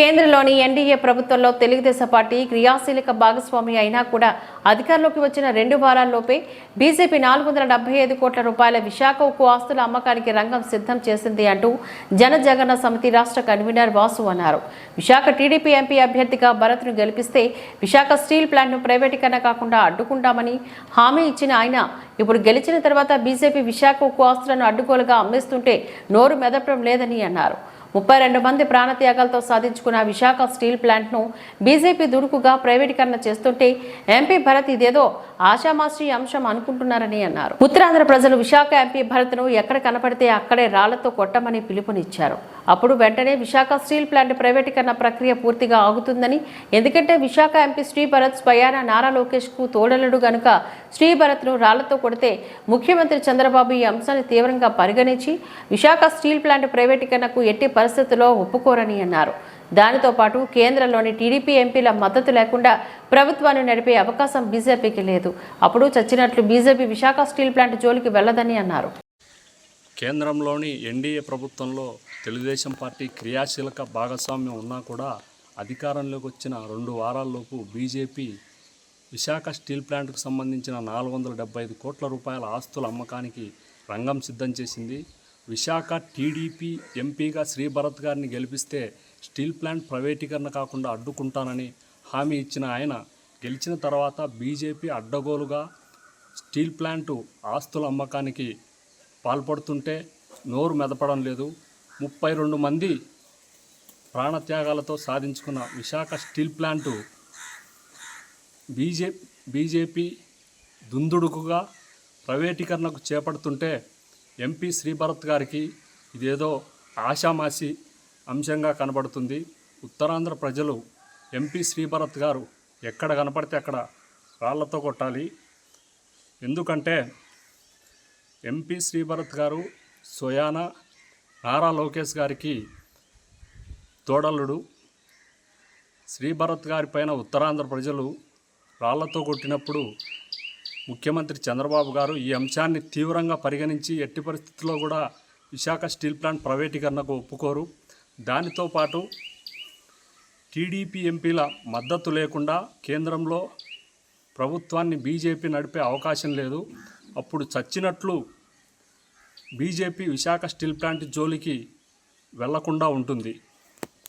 కేంద్రంలోని ఎన్డీఏ ప్రభుత్వంలో తెలుగుదేశం పార్టీ క్రియాశీలక భాగస్వామి అయినా కూడా అధికారంలోకి వచ్చిన రెండు వారాల్లోపే బీజేపీ నాలుగు వందల డెబ్బై ఐదు కోట్ల రూపాయల విశాఖ ఉక్కు ఆస్తుల అమ్మకానికి రంగం సిద్ధం చేసింది అంటూ జనజగన్న సమితి రాష్ట్ర కన్వీనర్ వాసు అన్నారు. విశాఖ టీడీపీ ఎంపీ అభ్యర్థిగా భరత్ను గెలిపిస్తే విశాఖ స్టీల్ ప్లాంట్ను ప్రైవేటీకరణ కాకుండా అడ్డుకుంటామని హామీ ఇచ్చిన ఆయన. ఇప్పుడు గెలిచిన తర్వాత బీజేపీ విశాఖ ఉక్కు ఆస్తులను అడ్డుకోలుగా అమ్మేస్తుంటే నోరు మెదపడం లేదని అన్నారు. ముప్పై రెండు మంది ప్రాణత్యాగాలతో సాధించుకున్న విశాఖ స్టీల్ ప్లాంట్ను బీజేపీ దుడుకుగా ప్రైవేటీకరణ చేస్తుంటే ఎంపీ భరత్ ఇదేదో ఆశామాసి అంశం అనుకుంటున్నారని అన్నారు. ఉత్తరాంధ్ర ప్రజలు విశాఖ ఎంపీ భరత్ను ఎక్కడ కనపడితే అక్కడే రాళ్ళతో కొట్టమని పిలుపునిచ్చారు. అప్పుడు వెంటనే విశాఖ స్టీల్ ప్లాంట్ ప్రైవేటీకరణ ప్రక్రియ పూర్తిగా ఆగుతుందని ఎందుకంటే విశాఖ ఎంపీ శ్రీ భరత్ స్వయాన నారా లోకేష్కు తోడలుడు గనుక శ్రీ భరత్ను రాళ్ళతో కొడితే ముఖ్యమంత్రి చంద్రబాబు ఈ అంశాన్ని తీవ్రంగా పరిగణించి విశాఖ స్టీల్ ప్లాంట్ ప్రైవేటీకరణకు ఎట్టి పరిస్థితుల్లో ఒప్పుకోరని అన్నారు. దానితో పాటు కేంద్రంలోని టీడీపీ ఎంపీల మద్దతు లేకుండా ప్రభుత్వాన్ని నడిపే అవకాశం బీజేపీకి లేదు. అప్పుడు చచ్చినట్లు బీజేపీ విశాఖ స్టీల్ ప్లాంట్ జోలికి వెళ్ళదని అన్నారు. కేంద్రంలోని ఎన్డీఏ ప్రభుత్వంలో తెలుగుదేశం పార్టీ క్రియాశీలక భాగస్వామ్యం ఉన్నా కూడా అధికారంలోకి వచ్చిన రెండు వారాల్లోపు బీజేపీ విశాఖ స్టీల్ ప్లాంట్కు సంబంధించిన నాలుగు వందల డెబ్బై ఐదు కోట్ల రూపాయల ఆస్తుల అమ్మకానికి రంగం సిద్ధం చేసింది. విశాఖ టీడీపీ ఎంపీగా శ్రీభరత్ గారిని గెలిపిస్తే స్టీల్ ప్లాంట్ ప్రైవేటీకరణ కాకుండా అడ్డుకుంటానని హామీ ఇచ్చిన ఆయన గెలిచిన తర్వాత బీజేపీ అడ్డగోలుగా స్టీల్ ప్లాంటు ఆస్తుల అమ్మకానికి పాల్పడుతుంటే నోరు మెదపడం లేదు. ముప్పై రెండు మంది ప్రాణత్యాగాలతో సాధించుకున్న Visakha steel plant BJ BJP దుందుడుకుగా ప్రైవేటీకరణకు చేపడుతుంటే ఎంపీ శ్రీభరత్ గారికి ఇదేదో ఆషామాషి అంశంగా కనబడుతుంది. ఉత్తరాంధ్ర ప్రజలు ఎంపీ శ్రీభరత్ గారు ఎక్కడ కనపడితే అక్కడ రాళ్ళతో కొట్టాలి. ఎందుకంటే ఎంపీ శ్రీభరత్ గారు సోయాన నారా లోకేష్ గారికి తోడల్లుడు. శ్రీభరత్ గారి పైన ఉత్తరాంధ్ర ప్రజలు రాళ్ళతో కొట్టినప్పుడు ముఖ్యమంత్రి చంద్రబాబు గారు ఈ అంశాన్ని తీవ్రంగా పరిగణించి ఎట్టి పరిస్థితుల్లో కూడా విశాఖ స్టీల్ ప్లాంట్ ప్రైవేటీకరణకు ఒప్పుకోరు. దానితో పాటు టీడీపీ ఎంపీల మద్దతు లేకుండా కేంద్రంలో ప్రభుత్వాన్ని బీజేపీ నడిపే అవకాశం లేదు. అప్పుడు చచ్చినట్లు బీజేపీ విశాఖ స్టీల్ ప్లాంట్ జోలికి వెళ్ళకుండా ఉంటుంది.